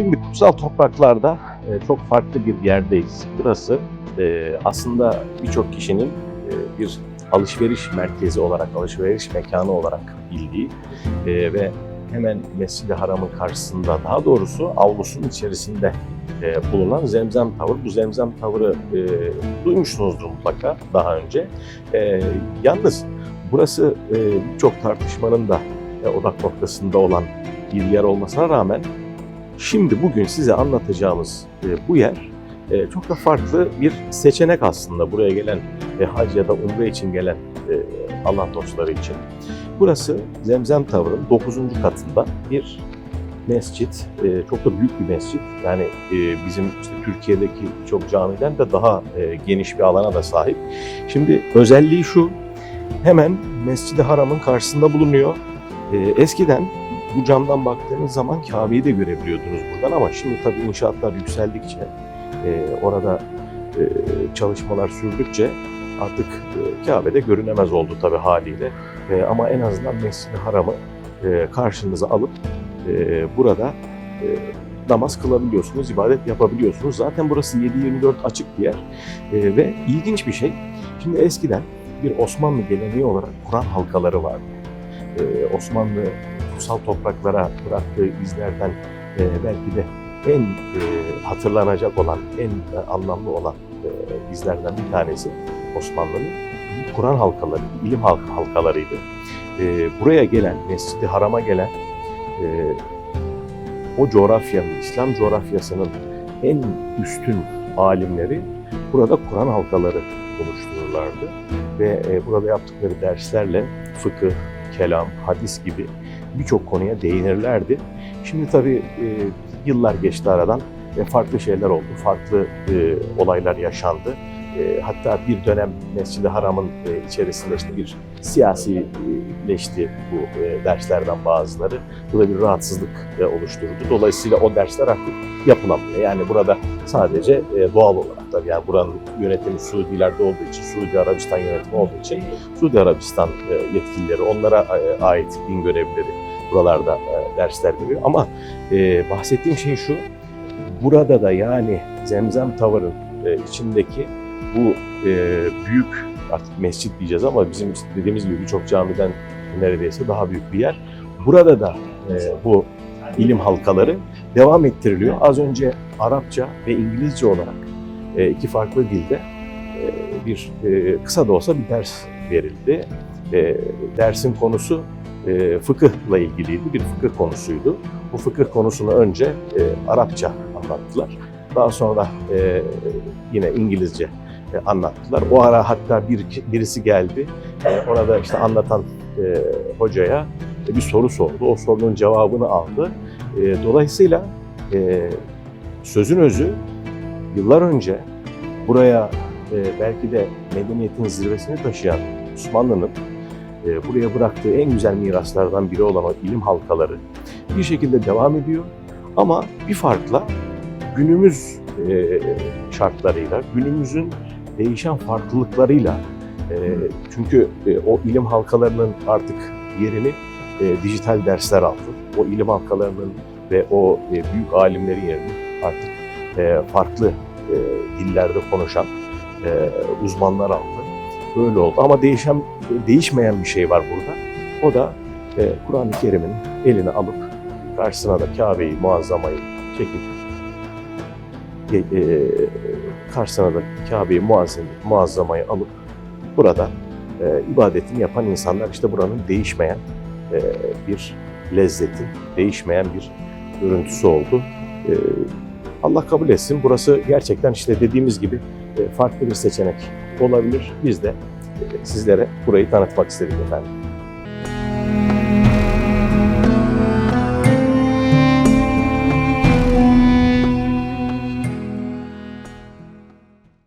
Şimdi kutsal topraklarda e, çok farklı bir yerdeyiz. Burası e, aslında birçok kişinin e, bir alışveriş merkezi olarak, alışveriş mekanı olarak bildiği ve hemen Mescid-i Haram'ın karşısında, daha doğrusu avlusunun içerisinde e, bulunan Zemzem Tavır. Bu Zemzem Tavır'ı e, duymuşsunuzdur mutlaka daha önce. E, yalnız burası e, birçok tartışmanın da e, odak noktasında olan bir yer olmasına rağmen Şimdi bugün size anlatacağımız e, bu yer e, çok da farklı bir seçenek aslında buraya gelen e, hac ya da umre için gelen e, Allah dostları için. Burası Zemzem Tavır'ın 9. katında bir mescit. Çok da büyük bir mescit. Yani bizim işte Türkiye'deki birçok camiden de daha geniş bir alana da sahip. Şimdi özelliği şu, hemen Mescid-i Haram'ın karşısında bulunuyor. Eskiden bu camdan baktığınız zaman Kabe'yi de görebiliyordunuz buradan ama şimdi tabii inşaatlar yükseldikçe, e, orada e, çalışmalar sürdükçe artık e, Kabe'de görünemez oldu tabii haliyle. E, ama en azından Mescid-i Haram'ı e, karşınıza alıp e, burada e, namaz kılabiliyorsunuz, ibadet yapabiliyorsunuz. Zaten burası 7-24 açık bir yer E, ve ilginç bir şey. Şimdi eskiden bir Osmanlı geleneği olarak Kur'an halkaları vardı. E, Osmanlı kutsal topraklara bıraktığı izlerden e, belki de en e, hatırlanacak olan, en e, anlamlı olan e, izlerden bir tanesi Osmanlı'nın Kur'an halkaları, ilim halk halkalarıydı. E, buraya gelen, Mescid-i Haram'a gelen e, o coğrafyanın, İslam coğrafyasının en üstün alimleri burada Kur'an halkaları oluştururlardı. Ve e, burada yaptıkları derslerle fıkıh, kelam, hadis gibi birçok konuya değinirlerdi. Şimdi tabii e, yıllar geçti aradan ve farklı şeyler oldu, farklı e, olaylar yaşandı. E, hatta bir dönem Mescid-i Haram'ın e, içerisinde işte bir siyasileşti bu e, derslerden bazıları. Bu da bir rahatsızlık e, oluşturdu. Dolayısıyla o dersler artık yapılamıyor. Yani burada sadece doğal olarak tabii yani buranın yönetimi Suudilerde olduğu için, Suudi Arabistan yönetimi olduğu için Suudi Arabistan yetkilileri, onlara ait din görevlileri buralarda dersler veriyor. Ama bahsettiğim şey şu, burada da yani Zemzem Tavır'ın içindeki bu e, büyük artık mescit diyeceğiz ama bizim dediğimiz gibi birçok camiden neredeyse daha büyük bir yer. Burada da e, bu ilim halkaları devam ettiriliyor. Az önce Arapça ve İngilizce olarak e, iki farklı dilde e, bir e, kısa da olsa bir ders verildi. E, dersin konusu e, fıkıhla ilgiliydi, bir fıkıh konusuydu. Bu fıkıh konusunu önce e, Arapça anlattılar. Daha sonra e, yine İngilizce anlattılar. O ara hatta bir birisi geldi, e, orada işte anlatan e, hocaya bir soru sordu. O sorunun cevabını aldı. E, dolayısıyla e, sözün özü yıllar önce buraya e, belki de medeniyetin zirvesini taşıyan Osmanlı'nın e, buraya bıraktığı en güzel miraslardan biri olan o ilim halkaları bir şekilde devam ediyor. Ama bir farkla günümüz e, şartlarıyla, günümüzün değişen farklılıklarıyla e, çünkü e, o ilim halkalarının artık yerini e, dijital dersler aldı. O ilim halkalarının ve o e, büyük alimlerin yerini artık e, farklı e, dillerde konuşan e, uzmanlar aldı. Böyle oldu ama değişen değişmeyen bir şey var burada. O da e, Kur'an-ı Kerim'in eline alıp karşısına da Kabe'yi, muazzamayı çekip e, e, karşısına da Kabe'yi, muazzam, muazzamayı alıp burada e, ibadetini yapan insanlar işte buranın değişmeyen e, bir lezzeti, değişmeyen bir görüntüsü oldu. E, Allah kabul etsin. Burası gerçekten işte dediğimiz gibi e, farklı bir seçenek olabilir. Biz de e, sizlere burayı tanıtmak istedik efendim.